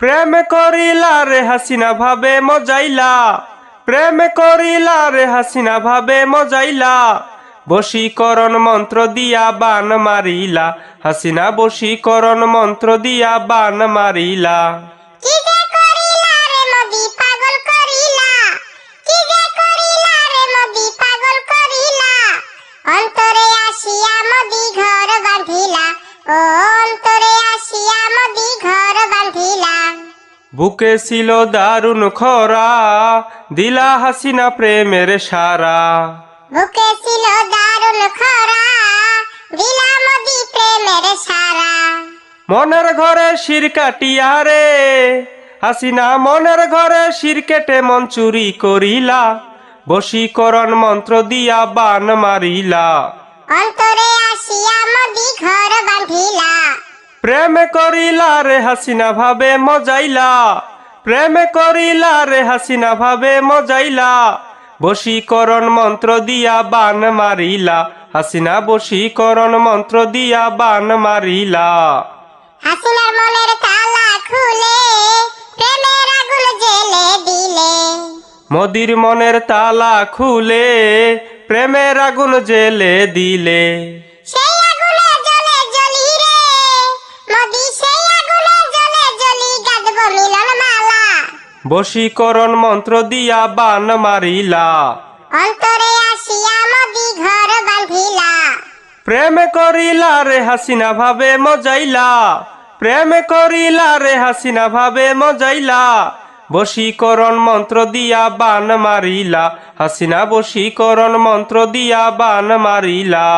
প্রেম করিলা রে হাসিনা ভাবে মজাইলা। প্রেম করিলা রে হাসিনা ভাবে মজাইলা। বশীকরণ মন্ত্র দিয়া বান মারিলা। হাসিনা বশীকরণ মন্ত্র দিয়া বান মারিলা। কি যে করিলা রে মোদি পাগল করিলা। কি যে করিলা রে মোদি পাগল করিলা। অন্তরে আসিয়া মোদি ঘর বাঁধিলা। ও অন্তরে আসিয়া মোদি ঘর বাঁধিলা বুকে ছিল দারুণ খরা দিলা হাসিনা প্রেমের সারা। বুকে ছিল দারুণ খরা দিলা মোদি প্রেমের সারা। মনের ঘরে শির কাটিয়া রে হাসিনা মনের ঘরে শির কেটে মন চুরি করিলা। বশীকরণ মন্ত্র দিয়া বান মারিলা। অন্তরে আসিয়া মোদি ঘর বাঁধিলা প্রেম করিলা রে হাসিনা ভাবে মজাইলা। প্রেম করিলা রে হাসিনা ভাবে মজাইলা। বশীকরণ মন্ত্র দিয়া বান মারিলা। হাসিনা বশীকরণ মন্ত্র দিয়া বান মারিলা। হাসিনার মনের তালা খুলে প্রেমের আগুন জেলে দিলে। মদির মনের তালা খুলে প্রেমের আগুন জেলে দিলে। বশীকরণ মন্ত্র দিয়া বান মারিলা। অন্তরে আসিয়া মোদি ঘর বাঁধিলা। প্রেম করিলা রে হাসিনা ভাবে মজাইলা। প্রেম করিলা রে হাসিনা ভাবে মজাইলা। বশীকরণ মন্ত্র দিয়া বান মারিলা। হাসিনা বশীকরণ মন্ত্র দিয়া বান মারিলা।